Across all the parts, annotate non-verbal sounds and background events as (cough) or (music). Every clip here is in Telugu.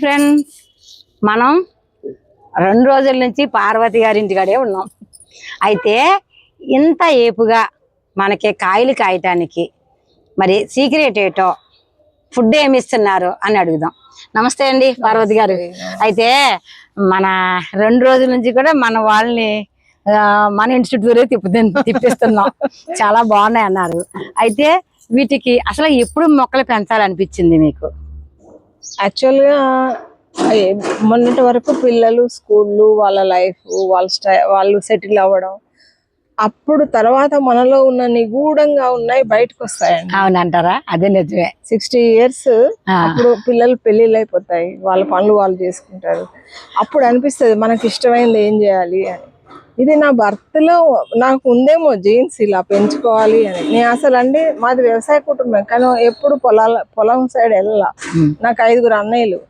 ఫ్రెండ్స్ మనం రెండు రోజుల నుంచి పార్వతి గారి ఇంటికాడే ఉన్నాం. అయితే ఇంత ఏపుగా మనకి కాయలు కాయటానికి మరి సీక్రెట్ ఏటో ఫుడ్ ఏమి ఇస్తున్నారు అని అడుగుదాం. నమస్తే అండి పార్వతి గారు. అయితే మన రెండు రోజుల నుంచి కూడా మన వాళ్ళని మన ఇన్స్టిట్యూట్ తిప్పు తిప్పిస్తున్నాం. చాలా బాగున్నాయి అన్నారు అయితే వీటికి అసలు ఎప్పుడు మొక్కలు పెంచాలనిపించింది మీకు? యాక్చువల్గా ఏ- మొన్నటి వరకు పిల్లలు స్కూళ్ళు వాళ్ళ లైఫ్ వాళ్ళ స్టై వాళ్ళు సెటిల్ అవ్వడం అప్పుడు తర్వాత మనలో ఉన్న నిగూఢంగా ఉన్నాయి బయటకు వస్తాయండి అవునంటారా? అదే నిజమే. Sixty years. అప్పుడు పిల్లలు పెళ్ళిళ్ళు అయిపోతాయి వాళ్ళ పనులు వాళ్ళు చేసుకుంటారు. అప్పుడు అనిపిస్తుంది మనకి ఇష్టమైంది ఏం చేయాలి అని. ఇది నా భర్తలో నాకు ఉందేమో జీన్స్ ఇలా పెంచుకోవాలి అని. నేను అసలు అండి మాది వ్యవసాయ కుటుంబం కానీ ఎప్పుడు పొలాల పొలం సైడ్ వెళ్ళాల. నాకు ఐదుగురు అన్నయ్యలు.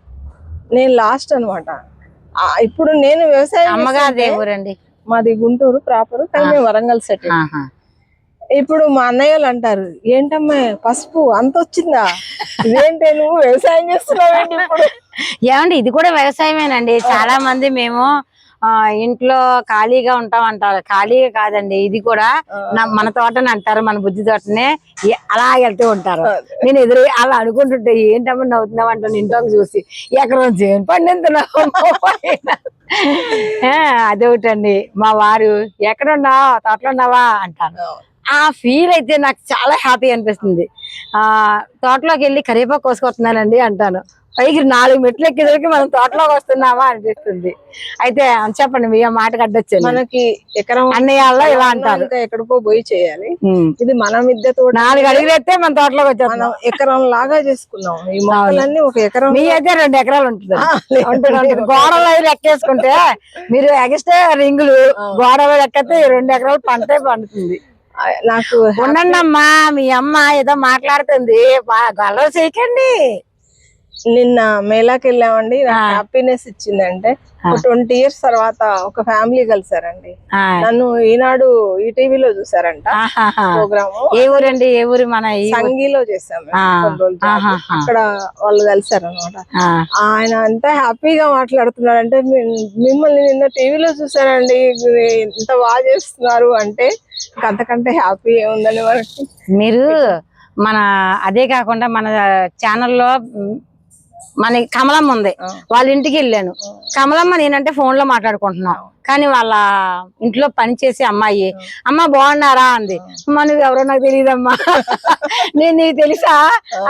నేను లాస్ట్ అనమాట ఇప్పుడు నేను వ్యవసాయం అమ్మగారు మాది గుంటూరు ప్రాపర్ కానీ మేము వరంగల్ సెటిల్ ఆహా. ఇప్పుడు మా అన్నయ్యలు అంటారు ఏంటమ్మా పసుపు అంత వచ్చిందా? ఇదేంటే నువ్వు వ్యవసాయం చేస్తున్నావేంటి ఇప్పుడు? (laughs) ఏమండి ఇది కూడా వ్యవసాయమేనండి. చాలా మంది మేము ఇంట్లో ఖాళీగా ఉంటాం అంటారు. ఖాళీగా కాదండి. ఇది కూడా మన తోటని అంటారు మన బుద్ధి తోటనే. అలా వెళ్తూ ఉంటారు. నేను ఎదురు అలా అనుకుంటుంటే ఏంటమ్మా నవ్వుతున్నావు? అంటాను ఇంట్లోకి చూసి ఎకరం చేను పండింతున్నావు అదొకటండి. మా వారు ఎక్కడ ఉన్నావు? తోటలో ఉన్నావా? అంటాను ఆ ఫీల్ అయితే నాకు చాలా హ్యాపీ అనిపిస్తుంది. ఆ తోటలోకి వెళ్ళి కరివేపాకు కోసుకొస్తున్నానండి అంటాను. పైకి నాలుగు మెట్లు ఎక్కేసరికి మనం తోటలోకి వస్తున్నామా అనిపిస్తుంది. అయితే చెప్పండి మీ మాట కట్టొచ్చాను మనకి ఎకరం అన్నయ్య వాళ్ళ ఇలా అంటారు. ఎక్కడికో పోయి చేయాలి. ఇది మన మిద్దె తోట. నాలుగు అడుగులు ఎత్తే మన తోటలోకి వచ్చేస్తున్నాం. మనం ఎకరం లాగా చేసుకున్నాం. ఈ మొక్కలన్నీ ఒక ఎకరం మీ అయితే రెండు ఎకరాలు ఉంటుంది. గోడలు లెక్కేసుకుంటే మీరు ఎగస్ట్రా రింగులు. గోడలు లెక్కితే రెండు ఎకరాలు పంటే పండుతుంది. నాకు ఉండండి అమ్మా మీ అమ్మ ఏదో మాట్లాడుతుంది. గొడవ చేయకండి. నిన్న మేళాకి వెళ్ళామండి. నాకు హ్యాపీనెస్ ఇచ్చిందంటే ఒక ట్వంటీ ఇయర్స్ తర్వాత ఒక ఫ్యామిలీ కలిసారండి నన్ను ఈనాడు ఈ టీవీలో చూసారంట. ప్రోగ్రామ్. ఏ ఊరండి? ఏ ఊరు మన? సంగీలో చేసాం. అక్కడ వాళ్ళు కలిసారు అనమాట ఆయన అంత హ్యాపీగా మాట్లాడుతున్నాడు అంటే మిమ్మల్ని నిన్న టీవీలో చూసానండి ఇంత బాగా చేస్తున్నారు అంటే అంతకంటే హ్యాపీ ఏముందని మనకి మీరు. మన అదే కాకుండా మన ఛానల్లో మన కమలమ్మ ఉంది. వాళ్ళ ఇంటికి వెళ్ళాను. కమలమ్మ నేనంటే ఫోన్లో మాట్లాడుకుంటున్నాం కానీ వాళ్ళ ఇంట్లో పని చేసే అమ్మాయి అమ్మ బాగున్నారా? అంది. అమ్మ నువ్వు ఎవరో నాకు తెలియదమ్మా (laughs) నేను నీకు తెలుసా?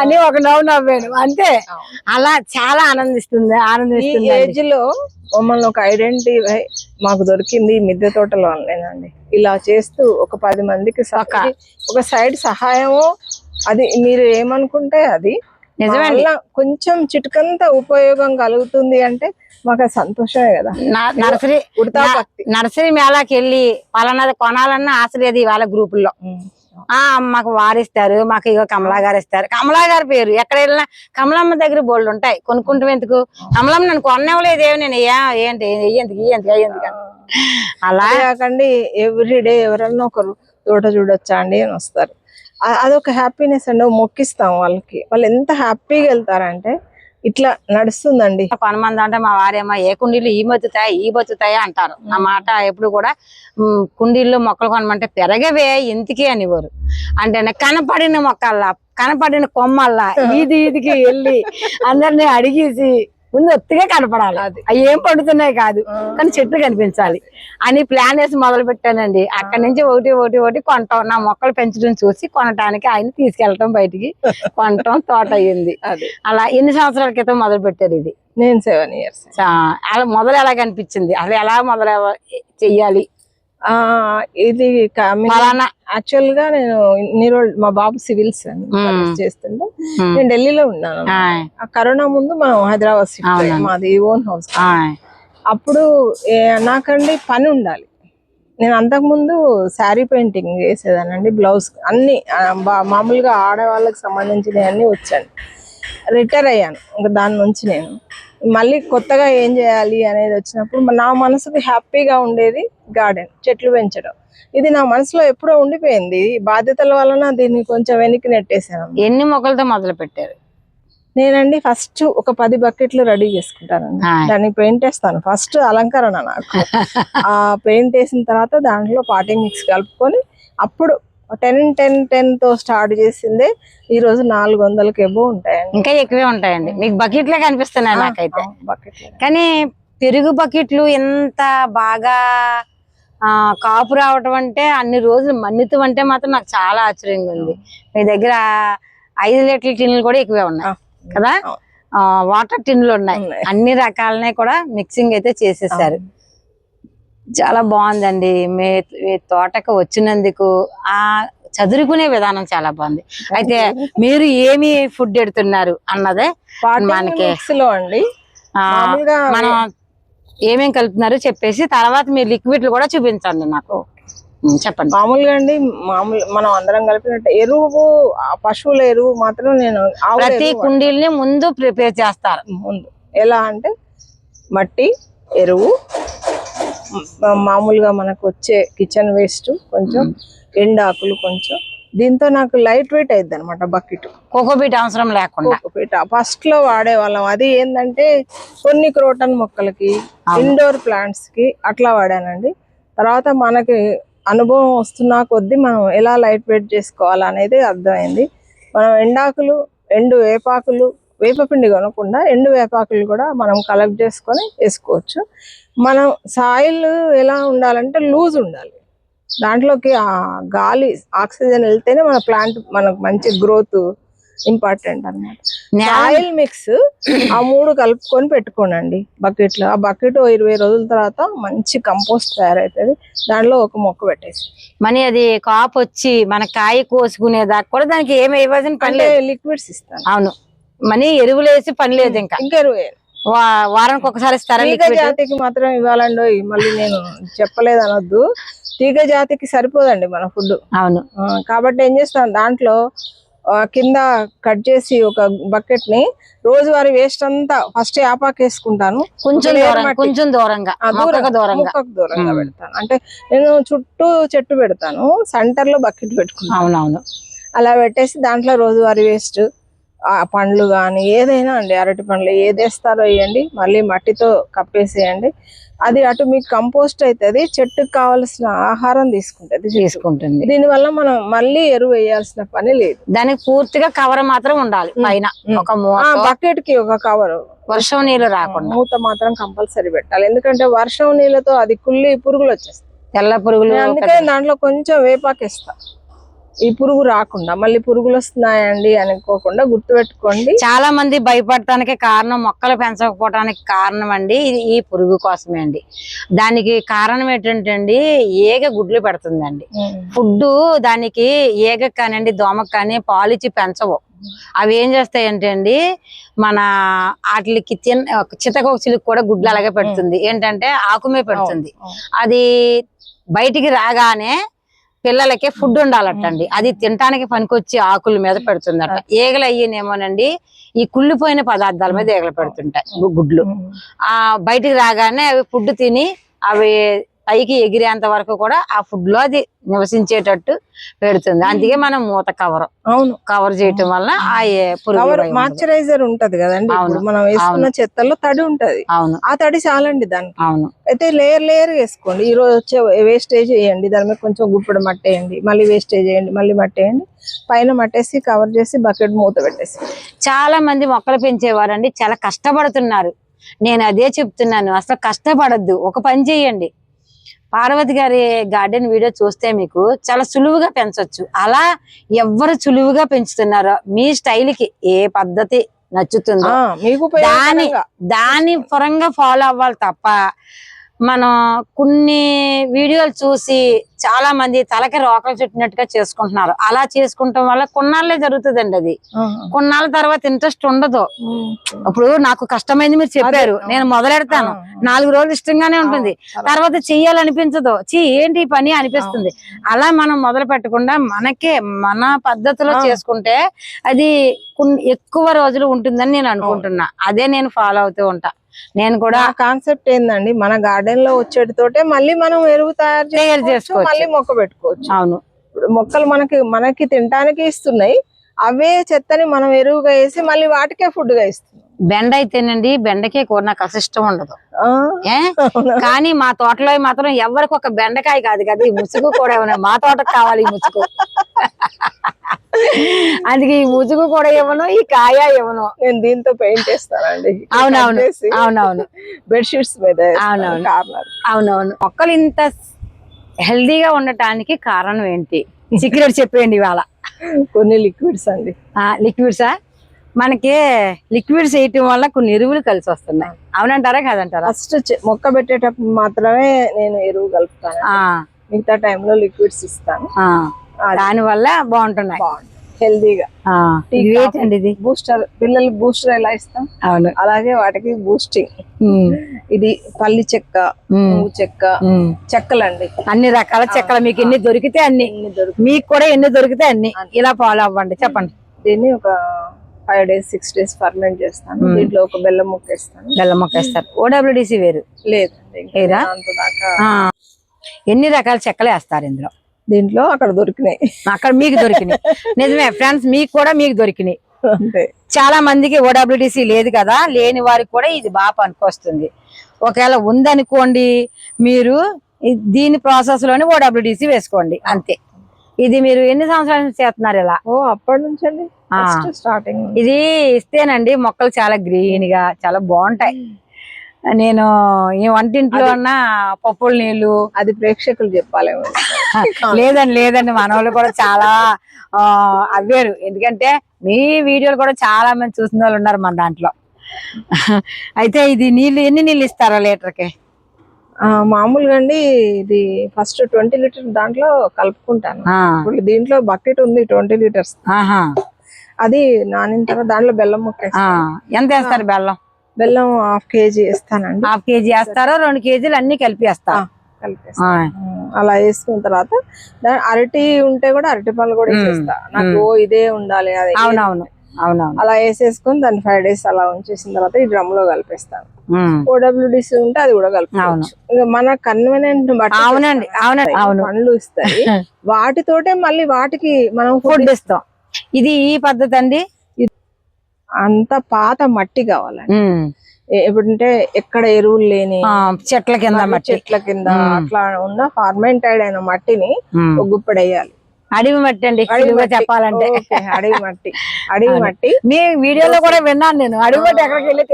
అని ఒక నవ్వు నవ్వాను. అంతే. అలా చాలా ఆనందిస్తుంది ఆనందిస్తుంది ఏజ్లో మమ్మల్ని ఒక ఐడెంటిటీ మాకు దొరికింది మిద్దె తోటలో అనేనండి ఇలా చేస్తూ ఒక పది మందికి ఒక సైడ్ సహాయము అది మీరు ఏమనుకుంటే అది వల్ల కొంచెం చిటుకంత ఉపయోగం కలుగుతుంది అంటే మాకు సంతోషమే కదా. నర్సరీ నర్సరీ మేళాకి వెళ్ళి పలానాది కొనాలన్న ఆశ లేదు వాళ్ళ గ్రూపుల్లో ఆ మాకు వారిస్తారు మాకు ఇగో కమలా గారు ఇస్తారు. కమలా గారి పేరు ఎక్కడ వెళ్ళినా కమలమ్మ దగ్గర బోల్డ్ ఉంటాయి. కొనుక్కుంటాం ఎందుకు? కమలమ్మ నన్ను కొనవలేదు ఏమి నేను ఏంటి ఎందుకు ఎందుకు ఎందుకు అలా. కాకండి ఎవ్రీ డే ఎవరన్నా ఒకరు తోట చూడొచ్చా అండి అని వస్తారు. అదొక హ్యాపీనెస్ అండి. మొక్కిస్తాం వాళ్ళకి. వాళ్ళు ఎంత హ్యాపీగా వెళ్తారంటే ఇట్లా నడుస్తుందండి. కొనమంది అంటే మా వారేమో ఏ కుండీలు ఈ బతుతాయి ఈ బతుతాయి అంటారు. ఆ మాట ఎప్పుడు కూడా కుండీల్లో మొక్కలు కొనమంటే పెరగవే ఎందుకే అనేవారు. అంటే కనపడిన మొక్కల్లా కనపడిన కొమ్మల్లా (laughs) ఈది ఈదికి వెళ్ళి అందరిని అడిగేసి ముందు ఒత్తిగా కనపడాలి. అవి ఏం పండుతున్నాయి కాదు కానీ చెట్లు కనిపించాలి. అని ప్లాన్ వేసి మొదలు పెట్టానండి. అక్కడి నుంచి ఒకటి ఒకటి ఒకటి కొంటాం. నా మొక్కలు పెంచడం చూసి కొనటానికి ఆయన తీసుకెళ్ళటం బయటికి (laughs) కొనటం తోట అయ్యింది. అది. అలా ఎన్ని సంవత్సరాల క్రితం మొదలు పెట్టారు ఇది? నేను సెవెన్ ఇయర్స్ అలా మొదలు ఎలా కనిపించింది? అసలు ఎలా మొదలు చెయ్యాలి? ఇది యాక్చువల్గా నేను ఇన్ని మా బాబు సివిల్స్ చేస్తుంటే మ్మ్. నేను ఢిల్లీలో ఉన్నాను కరోనా ముందు మనం హైదరాబాద్. మాది ఓన్ హౌస్. అప్పుడు నాకండి పని ఉండాలి. నేను అంతకుముందు శారీ పెయింటింగ్ చేసేదానండి బ్లౌజ్ అన్ని మామూలుగా ఆడవాళ్ళకి సంబంధించినవి అన్ని వచ్చాను. రిటైర్ అయ్యాను. ఇంకా దాని నుంచి నేను. మళ్ళీ కొత్తగా ఏం చేయాలి అనేది వచ్చినప్పుడు నా మనసుకి హ్యాపీగా ఉండేది గార్డెన్ చెట్లు పెంచడం. ఇది నా మనసులో ఎప్పుడో ఉండిపోయింది. బాధ్యతల వలన దీన్ని కొంచెం వెనక్కి నెట్టేశాను. ఎన్ని మొక్కలతో మొదలు పెట్టారు? నేనండి ఫస్ట్ ఒక పది బకెట్లు రెడీ చేసుకుంటానండి. ఆ. దాన్ని పెయింట్ వేస్తాను. ఫస్ట్ అలంకరణ నాకు. (laughs) ఆ పెయింట్ వేసిన తర్వాత దాంట్లో పాటింగ్ మిక్స్ కలుపుకొని అప్పుడు టెన్ టెన్ టెన్తో స్టార్ట్ చేసిందే. ఈ రోజు నాలుగు వందలకి ఎబో ఉంటాయండి. ఇంకా ఎక్కువే ఉంటాయండి. మీకు బకెట్లే కనిపిస్తున్నాయి నాకైతే. కానీ పెరుగు బకెట్లు ఎంత బాగా ఆ కాపు రావటం అంటే అన్ని రోజులు మన్నితం అంటే మాత్రం నాకు చాలా ఆశ్చర్యంగా ఉంది. మీ దగ్గర ఐదు లీటర్ల టిన్నులు కూడా ఎక్కువే ఉన్నాయి. కదా? వాటర్ ఉన్నాయి. ఉన్నాయి. అన్ని రకాలనే కూడా మిక్సింగ్ అయితే చేసేసారు. చాలా బాగుందండి. మీ మీ తోటకు వచ్చినందుకు ఆ చదురుకునే విధానం చాలా బాగుంది. అయితే (laughs) మీరు ఏమి ఫుడ్ ఎడుతున్నారు అన్నదే మనకి- అండి. మనం ఏమేం కలుపుతున్నారు చెప్పేసి తర్వాత మీరు లిక్విడ్లు కూడా చూపించండి నాకు. చెప్పండి. మామూలుగా అండి మామూలు మనం అందరం కలిపినట్టు ఎరువు పశువుల ఎరువు మాత్రం నేను ప్రతి కుండీల్ని ముందు ప్రిపేర్ చేస్తారు. ముందు. ఎలా అంటే మట్టి ఎరువు మ- మామూలుగా మనకు వచ్చే కిచెన్ వేస్ట్ కొంచెం ఎండాకులు కొంచెం. దీంతో నాకు లైట్ వెయిట్ అయింది అనమాట బకెట్ కోకోబీట్ అవసరం లేకుండా. ఫస్ట్లో వాడే వాళ్ళం అది ఏంటంటే కొన్ని క్రోటన్ మొక్కలకి ఇండోర్ ప్లాంట్స్కి అట్లా వాడానండి. తర్వాత మనకి అనుభవం వస్తున్నా కొద్దీ మనం ఎలా లైట్ వెయిట్ చేసుకోవాలి అనేది అర్థమైంది. మనం ఎండాకులు ఎండు వేపాకులు వేపపిండి కొనకుండా ఎండు వేపాకులు కూడా మనం కలెక్ట్ చేసుకొని వేసుకోవచ్చు. మనం సాయిల్ ఎలా ఉండాలంటే లూజ్ ఉండాలి. దాంట్లోకి ఆ గాలి ఆక్సిజన్ వెళ్తేనే మన ప్లాంట్ మనకు మంచి గ్రోత్ ఇంపార్టెంట్ అన్నమాట. నేల సాయిల్ మిక్స్ ఆ మూడు కలుపుకొని పెట్టుకోనండి. బకెట్లో. ఆ బకెట్ ఇరవై రోజుల తర్వాత మంచి కంపోస్ట్ తయారవుతుంది దాంట్లో ఒక మొక్క పెట్టేసి. మనీ అది కాపు వచ్చి మన కాయ కోసుకునే దాకా కూడా దానికి ఏమి ఇవ్వాల్సిన పని లిక్విడ్స్ ఇస్తాను. అవును. మనీ ఎరువులు వేసి పని లేదు ఇంకా. ఇంకా ఎరువు. వారానికి ఒకసారి జాతికి మాత్రం ఇవ్వాలండి మళ్ళీ నేను చెప్పలేదు అనొద్దు తీగ జాతికి సరిపోదండి మన ఫుడ్ అవును. కాబట్టి ఏం చేస్తాను దాంట్లో కింద కట్ చేసి ఒక బకెట్ని రోజువారీ వేస్ట్ అంతా ఫస్ట్ వేసుకుంటాను కొంచెం. కొంచెం దూరంగా దూరంగా. పెడతాను. అంటే నేను చుట్టూ చెట్టు పెడతాను సెంటర్లో బకెట్ పెట్టుకుంటాను. అవునవును. అలా పెట్టేసి దాంట్లో రోజువారీ వేస్ట్ పండ్లు కానీ ఏదైనా అండి అరటి పండ్లు ఏది వేస్తారో వేయండి మళ్ళీ మట్టితో కప్పేసేయండి. అది అటు మీకు కంపోస్ట్ అవుతుంది చెట్టుకు కావలసిన ఆహారం తీసుకుంటది. తీసుకుంటుంది. దీనివల్ల మనం మళ్ళీ ఎరువు వేయాల్సిన పని లేదు. దానికి పూర్తిగా కవర్ మాత్రం ఉండాలి పైన ఒక బకెట్కి ఒక కవర్. వర్షం నీళ్ళు రాకుండా. మూత మాత్రం కంపల్సరీ పెట్టాలి. ఎందుకంటే వర్షం నీళ్ళతో అది కుళ్ళి పురుగులు వచ్చేస్తాయి. తెల్ల పురుగులు అందుకే దాంట్లో కొంచెం వేపాకేస్తా. ఈ పురుగు రాకుండా మళ్ళీ పురుగులు వస్తున్నాయండి అనుకోకుండా గుర్తుపెట్టుకోండి. చాలా మంది భయపడటానికి కారణం మొక్కలు పెంచకపోవడానికి కారణం అండి ఇది ఈ పురుగు కోసమే అండి. దానికి కారణం ఏంటంటే అండి ఏగ గుడ్లు పెడుతుందండి. ఫుడ్ దానికి ఏగ కానివ్వండి దోమకు కానీ పాలిచ్చి పెంచవు. అవి ఏం చేస్తాయంటే అండి మన వాటికి చిన్న చితక చిలుకు కూడా గుడ్లు అలాగే పెడుతుంది. ఏంటంటే ఆకుమే పెడుతుంది. అది బయటికి రాగానే పిల్లలకి ఫుడ్ ఉండాలటండి. అది తినటానికి పనికొచ్చి ఆకుల మీద పెడుతుందట. ఈగలు అయ్యేనేమోనండి ఈ కుళ్ళిపోయిన పదార్థాల మీద ఈగలు పెడుతుంటాయి గుడ్లు. ఆ బయటికి రాగానే అవి ఫుడ్ తిని అవి పైకి ఎగిరేంత వరకు కూడా ఆ ఫుడ్లో అది నివసించేటట్టు పెడుతుంది. అందుకే మనం మూత కవర్ అవును. కవర్ చేయటం వల్ల ఆ కవర్. మాయిశ్చరైజర్ ఉంటది కదండి. మనం వేసుకున్న చెత్తల్లో తడి ఉంటది. అవును. ఆ తడి చాలండి దానికి. అవును. అయితే లేయర్ లేయర్ వేసుకోండి. ఈ రోజు వచ్చే వేస్టేజ్ వేయండి దాని మీద కొంచెం గుప్పుడు మట్టి వేయండి. మళ్ళీ వేస్టేజ్ వేయండి మళ్ళీ మట్టి వేయండి. పైన మట్టేసి కవర్ చేసి బకెట్ మూత పెట్టేసి. చాలా మంది మొక్కలు పెంచేవారండి. చాలా కష్టపడుతున్నారు. నేను అదే చెప్తున్నాను. అసలు కష్టపడద్దు. ఒక పని చేయండి. పార్వతి గారి గార్డెన్ వీడియో చూస్తే మీకు చాలా సులువుగా పెంచొచ్చు అలా ఎవరు సులువుగా పెంచుతున్నారో మీ స్టైల్కి ఏ పద్ధతి నచ్చుతుందో దాని. దాని పరంగా ఫాలో అవ్వాలి తప్ప మనం కొన్ని వీడియోలు చూసి చాలా మంది తలకి రోకలు చుట్టినట్టుగా చేసుకుంటున్నారు. అలా చేసుకుంటాం వల్ల కొన్నాళ్ళే జరుగుతుందండి అది. కొన్నాళ్ళ తర్వాత ఇంట్రెస్ట్ ఉండదు. ఇప్పుడు నాకు కష్టమైంది మీరు చెప్పారు. నేను మొదలెడతాను. నాలుగు రోజులు ఇష్టంగానే ఉంటుంది. తర్వాత? చెయ్యాలనిపించదు. చీ ఏంటి పని అనిపిస్తుంది. అలా మనం మొదలు పెట్టకుండా మనకే మన పద్ధతిలో. చేసుకుంటే అది ఎక్కువ రోజులు ఉంటుందని నేను అనుకుంటున్నా. అదే నేను ఫాలో అవుతూ ఉంటా. నేను కూడా నా కాన్సెప్ట్ ఏందండి? మన గార్డెన్లో వచ్చేటితోటే మళ్ళీ మనం ఎరువు తయారు తయారు చేసుకోవచ్చు. మళ్ళీ మొక్క పెట్టుకోవచ్చు. అవును. మొక్కలు మనకి మనకి తినడానికి ఇస్తున్నాయి. అవే చెత్తని మనం ఎరువుగా వేసి మళ్ళీ వాటికే ఫుడ్గా ఇస్తున్నాం. బెండ అయితేనండి బెండకాయ కూర. నాకు అసలు ఇష్టం ఉండదు. ఆ, కానీ మా తోటలో మాత్రం ఎవరికి ఒక బెండకాయ కాదు కదా ఈ ముసుగు కూడా మా తోటకు కావాలి ఈ ముసుగు. అందుకే ఈ ముసుగు కూడా ఇవ్వను ఈ కాయ ఇవ్వను నేను దీంతో పెయింట్ చేస్తానండి. అవునవును అవునవును. బెడ్షీట్స్ మీద అవునవును. అవునవును. మొక్కలు ఇంత హెల్దీగా ఉండటానికి కారణం ఏంటి? సీక్రెట్ చెప్పేయండి ఇవాళ. కొన్ని లిక్విడ్స్ అండి. లిక్విడ్సా మనకి లిక్విడ్స్ వేయటం వల్ల కొన్ని ఎరువులు కలిసి వస్తున్నాయి. అవునంటారా కాదంటారా? ఫస్ట్ మొక్క పెట్టేటప్పుడు మాత్రమే నేను ఎరువు కలుపుతాను ఆ, మిగతా టైంలో లిక్విడ్స్ ఇస్తాను. దాని వల్ల బాగుంటున్నాయి. హెల్దీగా ఇది? బూస్టర్. పిల్లలకి బూస్టర్ ఎలా ఇస్తాం? అవును. అలాగే వాటికి బూస్టింగ్. ఇది పల్లి చెక్క చెక్క. చెక్కలండి. అన్ని రకాల చెక్కలు మీకు ఎన్ని దొరికితే అన్ని. మీకు కూడా ఎన్ని దొరికితే అన్ని. ఇలా ఫాలో అవ్వండి చెప్పండి. దీన్ని ఒక five days six days ferment చేస్తాను. దీంట్లో ఒక బెల్లం ముక్క వేస్తాను బెల్లం మొక్క వేస్తారు ఓడబ్ల్యూడిసి వేరు. లేదండి లేదా? ఎన్ని రకాల చెక్కలు వేస్తారు ఇందులో? దీంట్లో అక్కడ దొరికినాయి. అక్కడ మీకు దొరికినాయి. నిజమే ఫ్రెండ్స్ మీకు కూడా మీకు దొరికినాయి. చాలా మందికి ఓడబ్ల్యూడిసి లేదు కదా లేని వారికి కూడా ఇది బాగా పనికొస్తుంది. ఒకవేళ ఉందనుకోండి మీరు దీని ప్రాసెస్లోనే ఓడబ్ల్యూడిసి వేసుకోండి అంతే. ఇది మీరు ఎన్ని సంవత్సరాల నుంచి చేస్తున్నారు ఇలా? ఓ అప్పటి నుంచి అండి. స్టార్టింగ్ ఇది ఇస్తేనండి మొక్కలు చాలా గ్రీన్గా చాలా బాగుంటాయి. నేను ఈ వంటింట్లో ఉన్న పప్పుల నీళ్ళు అది ప్రేక్షకులు చెప్పాలేమో లేదండి లేదండి మన వాళ్ళు కూడా చాలా అవ్వారు. ఎందుకంటే మీ వీడియోలు కూడా చాలా మంది చూసిన వాళ్ళు ఉన్నారు మన దాంట్లో. అయితే ఇది నీళ్ళు ఎన్ని నీళ్ళు ఇస్తారా లీటర్కి? మామూలుగా అండి ఇది ఫస్ట్ ట్వంటీ లీటర్ దాంట్లో కలుపుకుంటాను. ఇప్పుడు దీంట్లో బకెట్ ఉంది ట్వంటీ లీటర్స్. అది నానిన తర్వాత దాంట్లో బెల్లం ముక్క. ఎంత వేస్తారు బెల్లం? బెల్లం హాఫ్ కేజీ వేస్తానండి. హాఫ్ కేజీ వేస్తారో? రెండు కేజీలు అన్ని కలిపి కలిపేస్తాను అలా వేసుకున్న తర్వాత అరటి ఉంటే కూడా అరటి పళ్ళు కూడా వేసేస్తా. నాకు ఓ ఇదే ఉండాలి అది అవునవును అవునవును. అలా వేసేసుకొని దాన్ని ఫైవ్ డేస్ అలా ఉంచేసిన తర్వాత ఈ డ్రమ్లో కలిపేస్తాను. ఓడబ్ల్యూడిసి ఉంటే అది కూడా కలుపుకోవచ్చు. మన కన్వీనియంట్ బట్టి అవునండి అవునండి అవును. పండ్లు ఇస్తాయి (laughs) వాటితోటే మళ్ళీ వాటికి మనం ఫుడ్ ఇస్తాం. ఇది ఈ పద్ధతి అండి. అంత పాత మట్టి కావాలండి. ఎప్పుడంటే ఎక్కడ ఎరువులు లేని చెట్ల కింద చెట్ల కింద అట్లా ఉన్న ఫార్మెంటైడ్ అయిన మట్టిని గుప్పెడేయాలి. అడవి మట్టి అండి. చెప్పాలంటే. అడవి మట్టి. అడవి మట్టి. మీ వీడియోలో కూడా విన్నాను నేను. అడవి మట్టి ఎక్కడికి వెళ్ళి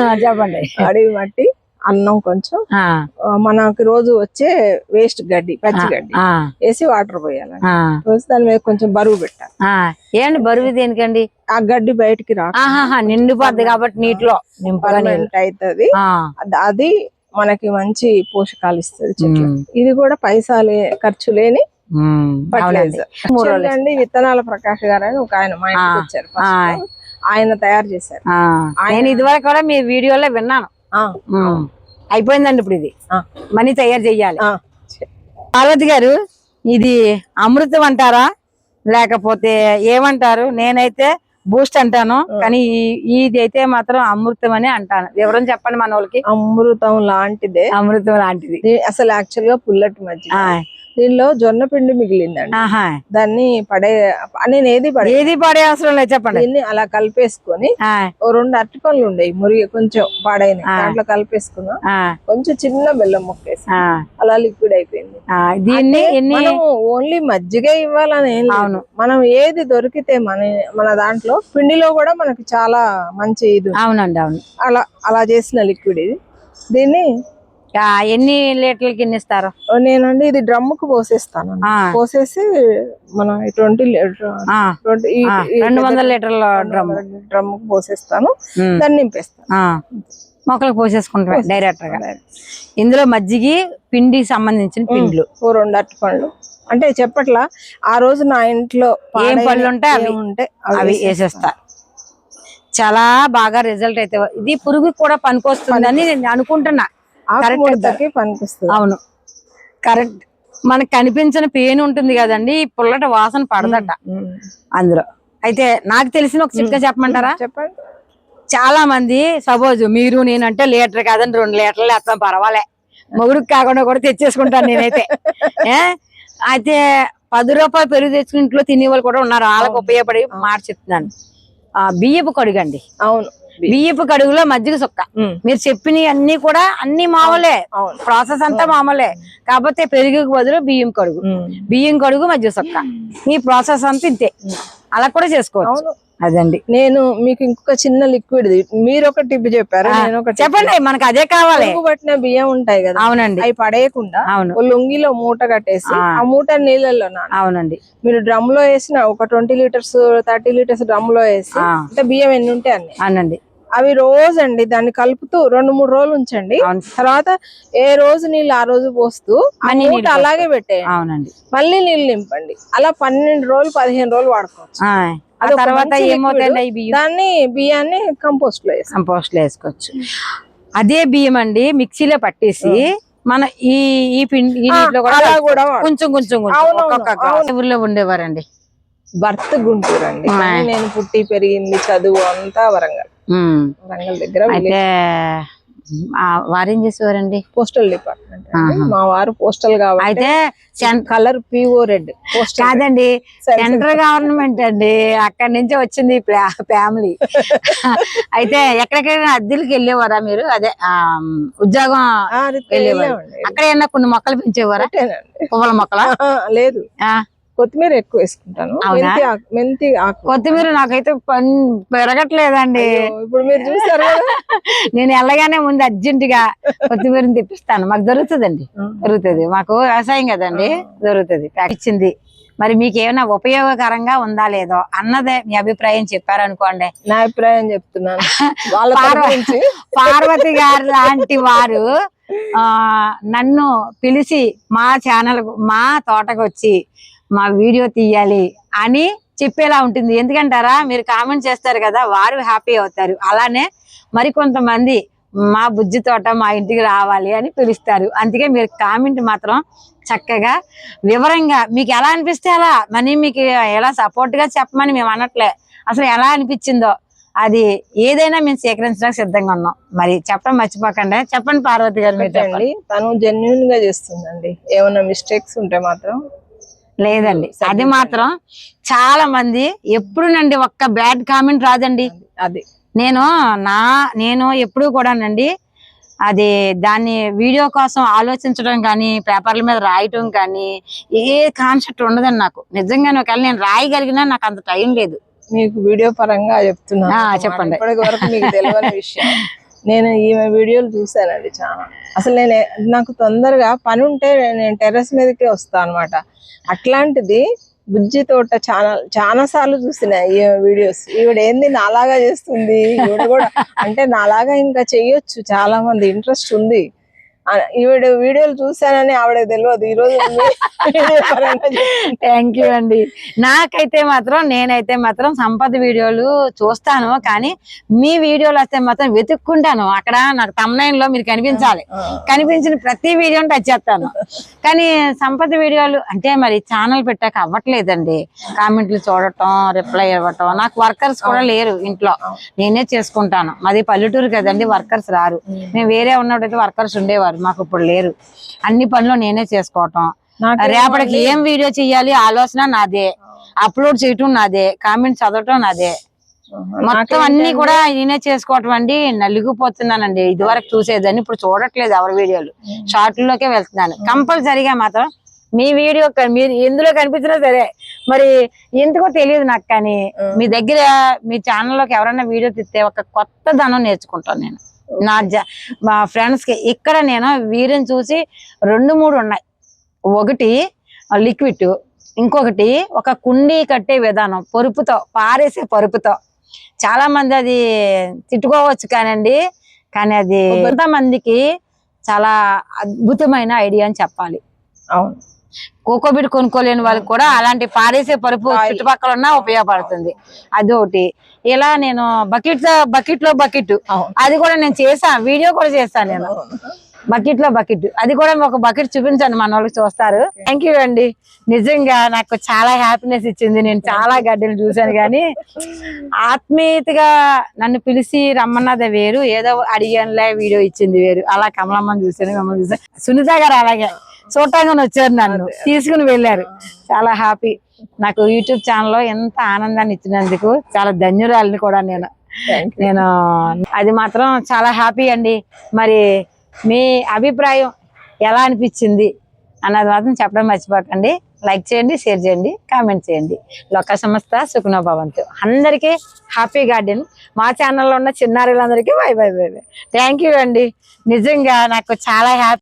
ఆ, చెప్పండి. అడవి మట్టి. అన్నం కొంచెం మనకి రోజు వచ్చే వేస్ట్ గడ్డి పచ్చి గడ్డి. వేసి వాటర్ పోయాలండి. ఆ, పోసి దాని మీద కొంచెం బరువు పెట్టాలి. ఏంటి బరువు దేనికండి? ఆ గడ్డి బయటికి రా నిండిపోద్ది కాబట్టి నీటిలో అవుతుంది అది మనకి మంచి పోషకాలు ఇస్తుంది చెట్లు. ఇది కూడా పైసాలే ఖర్చు లేని అండి విత్తనాల ప్రకాష్ గారు అని ఒక ఆయన మా ఇంటికి వచ్చారు. ఆయన తయారు చేశారు. ఆ, నేను ఇదివరకు కూడా మీ వీడియోలో విన్నాను. అయిపోయిందండి ఇప్పుడు ఇది. ఆ. మనీ తయారు చెయ్యాలి. పార్వతి గారు ఇది అమృతం అంటారా? లేకపోతే ఏమంటారు? నేనైతే బూస్ట్ అంటాను కానీ ఇది అయితే మాత్రం అమృతం అని అంటాను. వివరం చెప్పండి మన వాళ్ళకి అమృతం లాంటిదే. అమృతం లాంటిది. అసలు యాక్చువల్గా పుల్లటి ఆ, దీనిలో జొన్న పిండి మిగిలిందండి. దాన్ని పడే నేను ఏది పడే ఏది పడే అవసరం లేదు చెప్పండి దీన్ని అలా కలిపేసుకొని ఓ రెండు అరటి పనులు ఉండేవి మురిగి కొంచెం పాడైన దాంట్లో కలిపేసుకున్నాం కొంచెం చిన్న బెల్లం ముక్కేసి అలా లిక్విడ్ అయిపోయింది. దీన్ని ఓన్లీ మజ్జిగే ఇవ్వాలని. అవును. మనం ఏది దొరికితే మన మన దాంట్లో పిండిలో కూడా మనకి చాలా మంచి ఇది. అవునండి అవును అలా అలా చేసిన లిక్విడ్ ఇది దీన్ని ఎన్ని లీటర్లకి ఎన్ని ఇస్తారు నేనండి ఇది డ్రమ్ముకు పోసేస్తాను. పోసేసి మనం ట్వంటీ రెండు వందల లీటర్ల డ్రమ్. డ్రమ్ముకు పోసేస్తాను. దాన్ని నింపేస్తాను. మొక్కలకు పోసేసుకుంటాం డైరెక్ట్. గా ఇందులో మజ్జిగి పిండికి సంబంధించిన పిండ్లు. రెండు అరటి పండ్లు. అంటే చెప్పట్లా ఆ రోజు నా ఇంట్లో ఏం పళ్ళు ఉంటే అవి- ఉంటే అవి వేసేస్తా. చాలా బాగా రిజల్ట్ అయితే ఇది పురుగు కూడా పనికొస్తుందని నేను అనుకుంటున్నా. పనిపిస్తుంది అవును. కరెక్ట్. మనకు కనిపించిన పెయిన్ ఉంటుంది కదండి ఈ పుల్లట వాసన పడదట. అందులో. అయితే నాకు తెలిసిన ఒక చిట్కా చెప్పమంటారా? చెప్పండి. చాలా మంది సపోజ్ మీరు నేనంటే లీటర్ కాదని రెండు లీటర్లు వేస్తాం పర్వాలే. మొగుడికి కాకుండా కూడా తెచ్చేసుకుంటాను నేనైతే. ఏ? అయితే పది రూపాయలు పెరుగు తెచ్చుకుని ఇంట్లో తినే వాళ్ళు కూడా ఉన్నారు. వాళ్ళకి ఉపయోగపడి మాట చెప్తున్నాను. ఆ బియ్యపు కడుగు అండి అవును. బియ్యపు కడుగులో మజ్జిగ సుక్క. మీరు చెప్పినవి అన్ని కూడా అన్ని మామూలే. ప్రాసెస్ అంతా మామూలే. కాకపోతే పెరుగుకు బదులు బియ్యం కడుగు. బియ్యం కడుగు మజ్జిగ సుక్క. ఈ ప్రాసెస్ అంతా ఇంతే. అలా కూడా చేసుకోవచ్చు. అవును. అదండి. నేను మీకు ఇంకొక చిన్న లిక్విడ్ మీరు ఒక టిప్ చెప్పారు నేను ఒక tip చెప్పండి మనకు అదే కావాలి. పట్టిన బియ్యం ఉంటాయి కదా అవునండి. అవి పడేయకుండా అవును. లొంగిలో మూట కట్టేసి ఆ. మూట నీళ్ళల్లో అవునండి. మీరు డ్రమ్లో వేసిన ఒక ట్వంటీ లీటర్స్ థర్టీ లీటర్స్ డ్రమ్లో వేసి. అంటే బియ్యం ఎన్ని ఉంటాయి అన్ని? అవునండి అవి రోజు అండి దాన్ని కలుపుతూ రెండు మూడు రోజులు ఉంచండి. తర్వాత ఏ రోజు నీళ్ళు ఆ రోజు పోస్తూ మూట నీళ్ళు అలాగే పెట్టేయండి. అవునండి. మళ్ళీ నీళ్ళు నింపండి. అలా పన్నెండు రోజులు పదిహేను రోజులు వాడుకోవచ్చు. తర్వాత ఏమవుతాయండి దాన్ని బియ్యాన్ని కంపోస్ట్లో కంపోస్ట్లో వేసుకోవచ్చు. అదే బియ్యం అండి మిక్సీలో పట్టేసి మన ఈ ఈ పిండి కూడా. కొంచెం కొంచెం ఊర్లో ఉండేవారండి. భర్త గుంటూరు అండి నేను పుట్టి పెరిగింది చదువు అంతా వరంగల్. వరంగల్ దగ్గర అయితే వారేం చేసేవారండి? Postal department. మా వారు పోస్టల్ కాబట్టి అయితే కలర్ పిఓ రెడ్. పోస్టల్ కాదండి సెంట్రల్ గవర్నమెంట్ అండి. అక్కడి నుంచి వచ్చింది ఫ్యామిలీ. (laughs) అయితే ఎక్కడికైనా అద్దెలకి వెళ్ళేవారా మీరు? అదే ఉద్యోగం వెళ్ళేవారు. అక్కడ ఏమన్నా కొన్ని మొక్కలు పెంచేవారా? పువ్వుల మొక్కల? లేదు. కొత్తిమీర ఎక్కువ వేసుకుంటాను? మెంతి ఆకు- మెంతి ఆకు. కొత్తిమీర నాకైతే పని పెరగట్లేదండి. ఇప్పుడు మీరు చూస్తారు కదా. (laughs) నేను వెళ్ళగానే ముందు అర్జెంట్గా కొత్తిమీరని తెప్పిస్తాను. మాకు దొరుకుతుందండి. దొరుకుతుంది. మాకు వ్యవసాయం కదండి. దొరుకుతుంది. ఇచ్చింది. మరి మీకు ఏమైనా ఉపయోగకరంగా ఉందా లేదో అన్నదే మీ అభిప్రాయం చెప్పారనుకోండి. నా అభిప్రాయం చెప్తున్నాను. (laughs) పార్వతి గారు లాంటి వారు ఆ నన్ను పిలిచి మా ఛానల్ మా తోటకు వచ్చి మా వీడియో తీయాలి అని చెప్పేలా ఉంటుంది. ఎందుకంటారా? మీరు కామెంట్ చేస్తారు కదా వారు హ్యాపీ అవుతారు. అలానే మరికొంతమంది మా బుజ్జి తోట మా ఇంటికి రావాలి అని పిలుస్తారు. అందుకే మీరు కామెంట్ మాత్రం చక్కగా వివరంగా మీకు ఎలా అనిపిస్తే అలా మరి మీకు ఎలా సపోర్ట్గా చెప్పమని మేము అనట్లే. అసలు ఎలా అనిపించిందో అది ఏదైనా మేము సేకరించడానికి సిద్ధంగా ఉన్నాం. మరి చెప్పడం మర్చిపోకండి. చెప్పండి పార్వతి గారు మీరు చెప్పండి. అండి తను జెన్యున్గా చేస్తుందండి. ఏమైనా మిస్టేక్స్ ఉంటే మాత్రం లేదండి. అది మాత్రం చాలా మంది ఎప్పుడు నండి ఒక్క బ్యాడ్ కామెంట్ రాదండి. అది. నేను నా నేను ఎప్పుడు కూడానండి అది దాన్ని వీడియో కోసం ఆలోచించడం కానీ పేపర్ల మీద రాయటం కానీ ఏ కాన్సెప్ట్ ఉండదండి నాకు. నిజంగానే ఒకవేళ నేను రాయగలిగినా నాకు అంత టైం లేదు. మీకు వీడియో పరంగా అన్నమాట. చెప్పండి. ఇప్పటి వరకు మీకు తెలియని విషయం. (laughs) నేను ఈమె వీడియోలు చూసానండి చాలా. అసలు నేను నాకు తొందరగా పని ఉంటే నేను టెర్రస్ మీదకే వస్తాను అనమాట అట్లాంటిది బుజ్జి తోట చాలా చాలా సార్లు చూసిన ఈ వీడియోస్. ఈవిడ ఏంది నాలాగా చేస్తుంది? ఈవిడ కూడా అంటే నాలాగా ఇంకా చెయ్యొచ్చు చాలా మంది ఇంట్రెస్ట్ ఉంది. ఈవిడ వీడియోలు చూసానని ఆవిడ తెలియదు. ఈ రోజు. థ్యాంక్ యూ అండి. నాకైతే మాత్రం నేనైతే మాత్రం సంపద వీడియోలు చూస్తాను. కానీ మీ వీడియోలు వస్తే మాత్రం వెతుక్కుంటాను. అక్కడ నాకు తమ్నైన్లో మీరు కనిపించాలి. కనిపించిన ప్రతి వీడియోని టచ్ చేస్తాను. కానీ సంపద వీడియోలు అంటే మరి ఛానల్ పెట్టాక అవ్వట్లేదండి. కామెంట్లు చూడటం రిప్లై ఇవ్వటం. నాకు వర్కర్స్ కూడా లేరు ఇంట్లో. నేనే చేసుకుంటాను. మాది పల్లెటూరు కదండి వర్కర్స్ రారు. మేము వేరే ఉన్నప్పుడైతే వర్కర్స్ ఉండేవారు. మాకు ఇప్పుడు లేరు. అన్ని పనులు నేనే చేసుకోవటం. రేపటికి ఏం వీడియో చేయాలి ఆలోచన నాదే. అప్లోడ్ చేయటం నాదే కామెంట్ చదవటం నాదే. మొత్తం అన్ని కూడా నేనే చేసుకోవటం అండి నలిగిపోతున్నానండి. ఇది వరకు చూసేదాన్ని ఇప్పుడు చూడట్లేదు ఎవరి వీడియోలు. షార్ట్లలోకే వెళ్తున్నాను. కంపల్సరీగా మాత్రం మీ వీడియో మీరు ఎందులో కనిపించినా సరే మరి ఎందుకో తెలియదు నాకు కానీ. మీ దగ్గర మీ ఛానల్లోకి ఎవరైనా వీడియో తీస్తే ఒక కొత్త ధనం నేర్చుకుంటాను నేను. నా జ మా ఫ్రెండ్స్కి ఇక్కడ నేను వీరిని చూసి రెండు మూడు ఉన్నాయి. ఒకటి లిక్విడ్ ఇంకొకటి ఒక కుండీ కట్టే విధానం పరుపుతో పారేసే పరుపుతో. చాలా మంది అది తిట్టుకోవచ్చు కానండి కానీ అది మందికి చాలా అద్భుతమైన ఐడియా అని చెప్పాలి. అవును. కోకోబిట్ కొనుక్కోలేని వాళ్ళకి కూడా అలాంటి పారేసే పరుపు. చుట్టుపక్కల ఉన్నా ఉపయోగపడుతుంది. అది ఒకటి ఇలా నేను బకెట్ బకెట్. లో బకెట్ అది కూడా నేను చేసా వీడియో కూడా చేశాను నేను. బకెట్లో బకెట్ అది కూడా ఒక బకెట్ చూపించండి మన వాళ్ళకి చూస్తారు. థ్యాంక్ యూ అండి. నిజంగా నాకు చాలా హ్యాపీనెస్ ఇచ్చింది. నేను చాలా గడ్డలు చూశాను కానీ ఆత్మీయతగా నన్ను పిలిచి రమ్మన్నది వేరు. ఏదో అడిగానులే వీడియో ఇచ్చింది వేరు. అలా కమలమ్మని చూశాను మిమ్మల్ని చూసాను సునీత గారు అలాగే చూడటానికి వచ్చారు నన్ను తీసుకుని వెళ్ళారు. చాలా హ్యాపీ నాకు యూట్యూబ్ ఛానల్లో ఎంత ఆనందాన్ని ఇచ్చినందుకు చాలా ధన్యురాలని కూడా నేను. నేను అది మాత్రం చాలా హ్యాపీ అండి. మరి మీ అభిప్రాయం ఎలా అనిపించింది అన్నది మాత్రం చెప్పడం మర్చిపోకండి. లైక్ చేయండి షేర్ చేయండి కామెంట్ చేయండి. లోక సంస్థ సుఖనో భవంతు. అందరికీ హ్యాపీ గార్డెన్. మా ఛానల్లో ఉన్న చిన్నారులందరికీ bye bye bye bye. Thank you అండి. నిజంగా నాకు చాలా హ్యాపీ